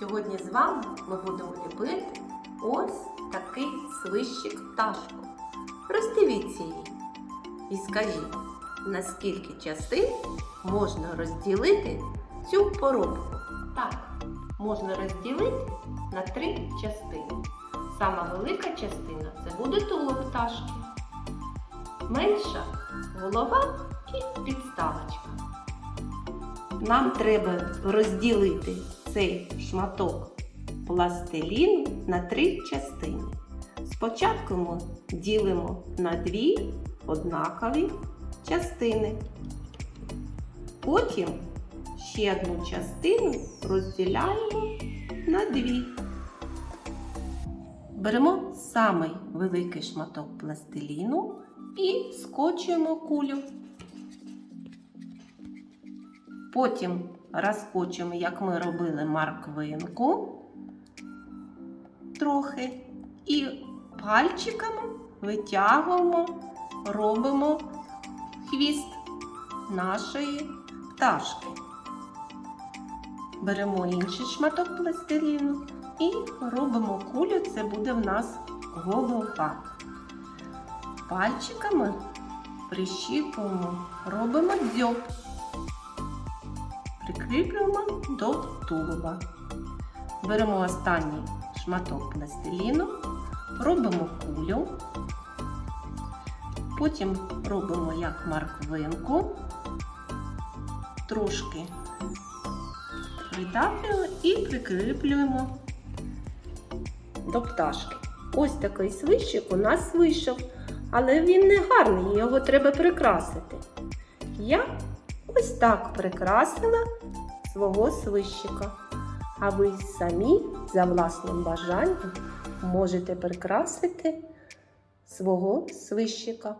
Сьогодні з вами ми будемо любити ось такий свищик пташку. Роздивіться її і скажіть, на скільки частин можна розділити цю поробку. Так, можна розділити на три частини. Сама велика частина це буде туло пташки. Менша голова і підставочка. Нам треба розділити цей шматок пластиліну на три частини. Спочатку ми ділимо на дві однакові частини. Потім ще одну частину розділяємо на дві. Беремо самий великий шматок пластиліну і скочуємо кулю. Потім розкочуємо, як ми робили марквинку трохи. І пальчиками витягуємо, робимо хвіст нашої пташки. Беремо інший шматок пластиліну і робимо кулю, це буде в нас голова. Пальчиками прищіпуємо, робимо дзьоб прикріплюємо до тулуба. Беремо останній шматок пластиліну, робимо кулю, потім робимо як морквинку, трошки притаплюємо і прикріплюємо до пташки. Ось такий свищик у нас вийшов, але він не гарний, його треба прикрасити. Я ось так прикрасила свого свищика. А ви самі за власним бажанням можете прикрасити свого свищика.